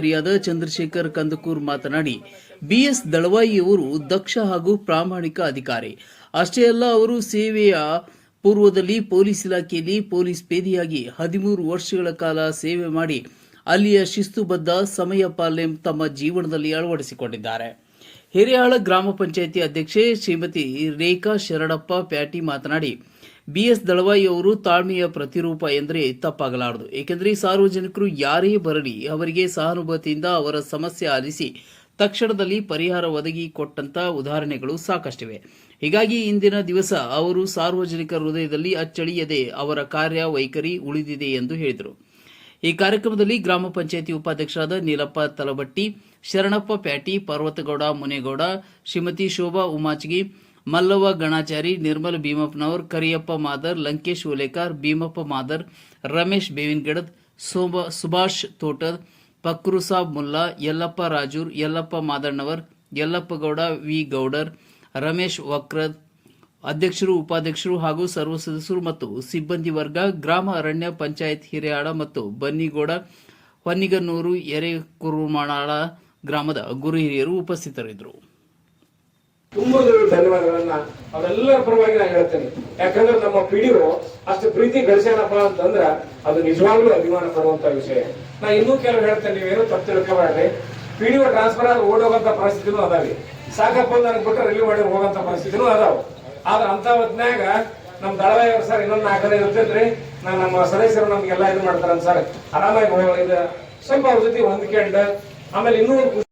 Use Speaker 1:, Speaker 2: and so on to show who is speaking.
Speaker 1: ಅಧಿಕಾರಿಯಾದ ಚಂದ್ರಶೇಖರ್ ಕಂದಕೂರ್ ಮಾತನಾಡಿ, ಬಿಎಸ್ ದಳವಾಯಿಯವರು ದಕ್ಷ ಹಾಗೂ ಪ್ರಾಮಾಣಿಕ ಅಧಿಕಾರಿ. ಅಷ್ಟೇ ಅಲ್ಲ, ಅವರು ಸೇವೆಯ ಪೂರ್ವದಲ್ಲಿ ಪೊಲೀಸ್ ಇಲಾಖೆಯಲ್ಲಿ ಪೊಲೀಸ್ ಪೇದಿಯಾಗಿ ಹದಿಮೂರು ವರ್ಷಗಳ ಕಾಲ ಸೇವೆ ಮಾಡಿ, ಅಲ್ಲಿಯ ಶಿಸ್ತುಬದ್ಧ ಸಮಯ ಪಾಲನೆ ತಮ್ಮ ಜೀವನದಲ್ಲಿ ಅಳವಡಿಸಿಕೊಂಡಿದ್ದಾರೆ. ಹಿರಿಯಾಳ ಗ್ರಾಮ ಪಂಚಾಯಿತಿ ಅಧ್ಯಕ್ಷೆ ಶ್ರೀಮತಿ ರೇಖಾ ಶರಣಪ್ಪ ಪ್ಯಾಟಿ ಮಾತನಾಡಿ ಬಿಎಸ್ ದಳವಾಯಿ ಅವರು ತಾಳ್ಮೆಯ ಪ್ರತಿರೂಪ ಎಂದರೆ ತಪ್ಪಾಗಲಾರದು. ಏಕೆಂದರೆ ಸಾರ್ವಜನಿಕರು ಯಾರೇ ಬರಲಿ ಅವರಿಗೆ ಸಹಾನುಭೂತಿಯಿಂದ ಅವರ ಸಮಸ್ಯೆ ಆಲಿಸಿ ತಕ್ಷಣದಲ್ಲಿ ಪರಿಹಾರ ಒದಗಿ ಕೊಟ್ಟಂತ ಉದಾಹರಣೆಗಳು ಸಾಕಷ್ಟಿವೆ. ಹೀಗಾಗಿ ಇಂದಿನ ದಿವಸ ಅವರು ಸಾರ್ವಜನಿಕ ಹೃದಯದಲ್ಲಿ ಅಚ್ಚಳಿಯದೆ ಅವರ ಕಾರ್ಯ ವೈಖರಿ ಉಳಿದಿದೆ ಎಂದು ಹೇಳಿದರು. ಈ ಕಾರ್ಯಕ್ರಮದಲ್ಲಿ ಗ್ರಾಮ ಪಂಚಾಯಿತಿ ಉಪಾಧ್ಯಕ್ಷರಾದ ನೀಲಪ್ಪ ತಲಬಟ್ಟಿ ಶರಣಪ್ಪ ಪ್ಯಾಟಿ, ಪರ್ವತಗೌಡ, ಮುನೇಗೌಡ, ಶ್ರೀಮತಿ ಶೋಭಾ ಉಮಾಚಗಿ ಮಲ್ಲವ್ವ ಗಣಾಚಾರಿ, ನಿರ್ಮಲ್ ಭೀಮಪ್ಪನವರ್, ಕರಿಯಪ್ಪ ಮಾದರ್, ಲಂಕೇಶ್ ಓಲೇಕಾರ್, ಭೀಮಪ್ಪ ಮಾದರ್, ರಮೇಶ್ ಬೇವಿನಗಿಡದ್, ಸೋಮ ಸುಭಾಷ್ ತೋಟದ್, ಪಕ್ರು ಸಾಬ್ ಮುಲ್ಲಾ, ಯಲ್ಲಪ್ಪ ರಾಜೂರ್, ಯಲ್ಲಪ್ಪ ಮಾದಣ್ಣವರ್, ಯಲ್ಲಪ್ಪ ಗೌಡ, ವಿ ಗೌಡರ್, ರಮೇಶ್ ವಕ್ರದ್ ಅಧ್ಯಕ್ಷರು, ಉಪಾಧ್ಯಕ್ಷರು ಹಾಗೂ ಸರ್ವ ಸದಸ್ಯರು ಮತ್ತು ಸಿಬ್ಬಂದಿ ವರ್ಗ, ಗ್ರಾಮ ಅರಣ್ಯ ಪಂಚಾಯತ್ ಹಿರಿಯಾಳ ಮತ್ತು ಬನ್ನಿಗೋಡ, ಹೊನ್ನಿಗನ್ನೂರು ಎರೆಕುರುಮಾಳ ಗ್ರಾಮದ ಗುರು ಹಿರಿಯರು ಉಪಸ್ಥಿತರಿದ್ದರು.
Speaker 2: ತುಂಬ ಧನ್ಯವಾದಗಳನ್ನ ಅವರೆಲ್ಲರ ಪರವಾಗಿ ನಾನು ಹೇಳ್ತೇನೆ. ಯಾಕಂದ್ರೆ ನಮ್ಮ ಪಿಡಿಒ ಅಷ್ಟು ಪ್ರೀತಿ ಗಳಿಸ್ಯಾನಪ್ಪ ಅಂತಂದ್ರ ಅದು ನಿಜವಾಗ್ಲೂ ಅಭಿಮಾನ ಪಡುವಂತ ವಿಷಯ. ನಾ ಇನ್ನೂ ಕೆಲವು ಹೇಳ್ತೇನೆ, ನೀವೇನು ತಪ್ಪು ತಿಳ್ಕೊಬೇಡ್ರಿ ಪಿಡಿಒ ಟ್ರಾನ್ಸ್ಫರ್ ಆಗಿ ಓಡೋಗಂತ ಪರಿಸ್ಥಿತಿನೂ ಅದಾವೆ. ಸಾಕಪ್ಪ ನನಗೆ ಬಿಟ್ಟು ರಿಲೀವ್ ಮಾಡಿ ಹೋಗಂತ ಪರಿಸ್ಥಿತಿನೂ ಅದಾವ. ಆದ್ರೆ ಅಂತ ಹೊತ್ನ್ಯಾಗ ನಮ್ ದಳವಾಯಿ ಸರ್ ಇನ್ನೊಂದು ನಾಲ್ಕು ಜನ ಇರ್ತೈತ್ರಿ ನಾ ನಮ್ಮ ಸದಸ್ಯರು ನಮ್ಗೆಲ್ಲ ಇದು ಮಾಡ್ತಾರ ಸರ್. ಆರಾಮಾಗಿ ಹೋಗಿದ ಸ್ವಲ್ಪ ಅವ್ರ ಜೊತೆ ಹೊಂದ್ಕೊಂಡು ಆಮೇಲೆ ಇನ್ನೂ